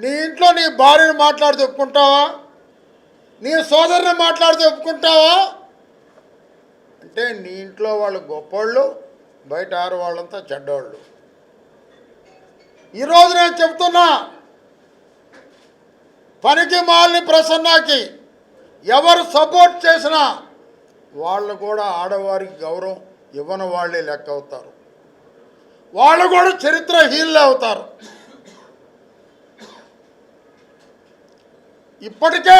నీ ఇంట్లో నీ భార్యను మాట్లాడితే ఒప్పుకుంటావా? నీ సోదరుని మాట్లాడితే ఒప్పుకుంటావా? అంటే నీ ఇంట్లో వాళ్ళు గొప్పోళ్ళు బయట ఆరు వాళ్ళంతా చెడ్డోళ్ళు ఈరోజు నేను చెప్తున్నా పనికి మాలిని ప్రసన్నకి ఎవరు సపోర్ట్ చేసినా వాళ్ళు కూడా ఆడవారికి గౌరవం ఇవ్వని వాళ్ళే లెక్క అవుతారు. వాళ్ళు కూడా చరిత్రహీనులే అవుతారు. ఇప్పటికే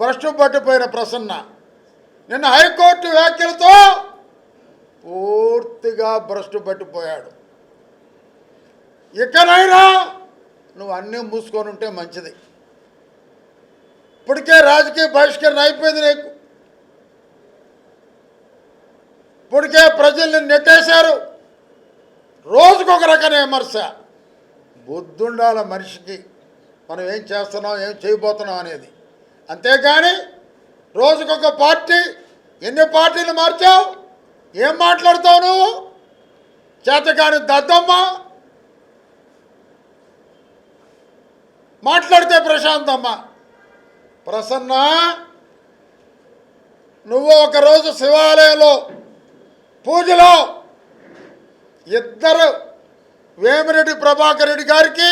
భ్రష్టు పట్టిపోయిన ప్రసన్న నిన్న హైకోర్టు వ్యాఖ్యలతో పూర్తిగా భ్రష్టు పట్టిపోయాడు ఇకనైనా నువ్వు అన్నీ మూసుకొని ఉంటే మంచిది. ఇప్పటికే రాజకీయ బహిష్కరణ అయిపోయింది నీకు. ఇప్పటికే ప్రజల్ని నెట్టేశారు. రోజుకొక రకమైన విమర్శ. బుద్ధుండాల మనిషికి మనం ఏం చేస్తున్నాం ఏం చేయబోతున్నాం అనేది. అంతేగాని రోజుకొక పార్టీ ఎన్ని పార్టీలు మార్చావు ఏం మాట్లాడతావు నువ్వు? చేతగాని దద్దమ్మ మాట్లాడితే ప్రశాంతమ్మ. ప్రసన్న నువ్వు ఒకరోజు శివాలయంలో పూజలో ఇద్దరు వేమిరెడ్డి ప్రభాకర్ రెడ్డి గారికి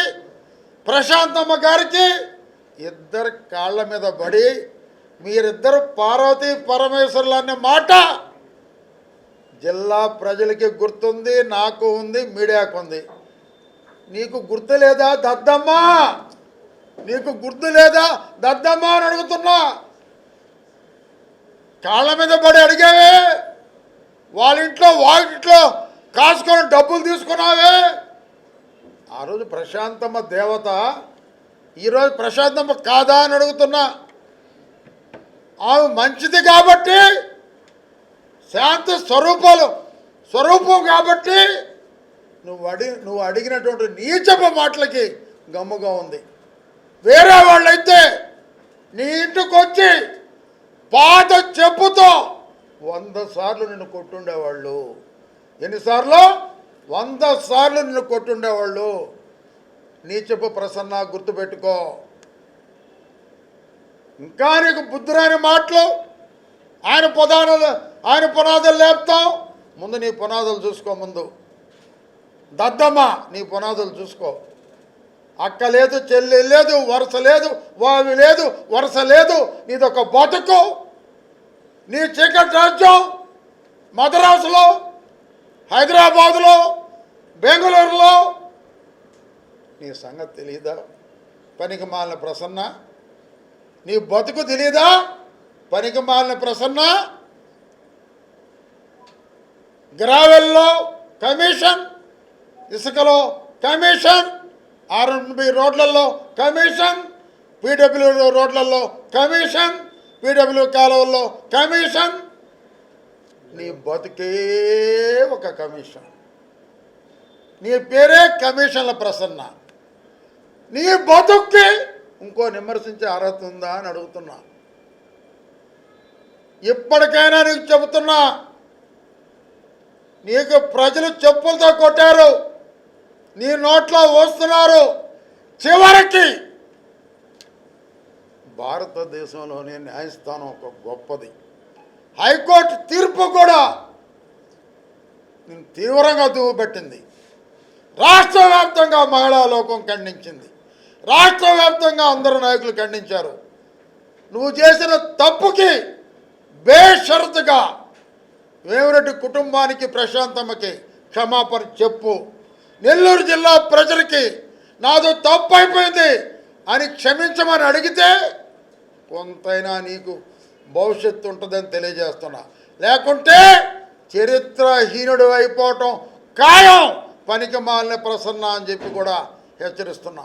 ప్రశాంతమ్మ గారికి ఇద్దరు కాళ్ళ మీద పడి మీరిద్దరు పార్వతీ పరమేశ్వరులు అనే మాట జిల్లా ప్రజలకి గుర్తుంది నాకు ఉంది మీడియాకు ఉంది. నీకు గుర్తు లేదా దద్దమ్మా? నీకు గుర్తు లేదా దద్దమ్మా అని అడుగుతున్నా. కాళ్ళ మీద పడి అడిగావే? వాళ్ళ ఇంట్లో వాకిట్లో కాసుకొని డబ్బులు తీసుకున్నావే? ఆ రోజు ప్రశాంతమ్మ దేవత ఈరోజు ప్రశాంతమ్మ కాదా అని అడుగుతున్నా. ఆమె మంచిది కాబట్టి శాంతి స్వరూపాలు స్వరూపం కాబట్టి నువ్వు అడి నువ్వు అడిగినటువంటి నీచప మాటలకి గమ్ముగా ఉంది. వేరే వాళ్ళైతే నీ ఇంటికి వచ్చి పాత చెప్పుతో వంద సార్లు నిన్ను కొట్టుండేవాళ్ళు. ఎన్నిసార్లు? వంద సార్లు నిన్ను కొట్టుండేవాళ్ళు. నీ చెప్పు ప్రసన్న గుర్తుపెట్టుకో. ఇంకా నీకు బుద్ధురాని మాటలు. ఆయన పునాదులు ఆయన పునాదులు లేపుతాం ముందు నీ పునాదులు చూసుకో ముందు. దద్దమ్మ నీ పునాదులు చూసుకో. అక్క లేదు చెల్లి లేదు వరుస లేదు వావి లేదు వరుస లేదు. నీదొక బతుకు. నీ చీకటి రాజ్యం మద్రాసులో హైదరాబాదులో బెంగళూరులో. నీ సంగతి తెలియదా పనికి మాలిన ప్రసన్న. నీ బతుకు తెలియదా పనికి మాలిన ప్రసన్న. గ్రావెల్లో కమిషన్ ఇసుకలో కమిషన్ ఆర్ఎన్బి రోడ్లలో కమిషన్ పీడబ్ల్యూ రోడ్లలో కమిషన్ పీడబ్ల్యూ కాలువల్లో కమిషన్ నీ బతుకే ఒక కమిషన్. నీ పేరే కమిషన్ల ప్రసన్న. నీ బతుక్కి ఇంకో విమర్శించే అర్హత ఉందా అని అడుగుతున్నా. ఇప్పటికైనా నీకు చెబుతున్నా. నీకు ప్రజలు చెప్పులతో కొట్టారు. నీ నోట్లో వస్తున్నారు. చివరికి భారతదేశంలోని న్యాయస్థానం ఒక గొప్పది. హైకోర్టు తీర్పు కూడా తీవ్రంగా దువ్వుపెట్టింది. రాష్ట్ర వ్యాప్తంగా మహిళా లోకం ఖండించింది. రాష్ట్ర వ్యాప్తంగా అందరు నాయకులు ఖండించారు. నువ్వు చేసిన తప్పుకి బేషరతుగా వేమిరెడ్డి కుటుంబానికి ప్రశాంతమ్మకి క్షమాపణ చెప్పు. నెల్లూరు జిల్లా ప్రజలకి నాదో తప్పు అయిపోయింది అని క్షమించమని అడిగితే కొంతైనా నీకు భవిష్యత్తు ఉంటుందని తెలియజేస్తున్నా. లేకుంటే చరిత్రహీనుడు అయిపోవటం ఖాయం. పనికి మాలిన ప్రసన్న అని చెప్పి కూడా హెచ్చరిస్తున్నా.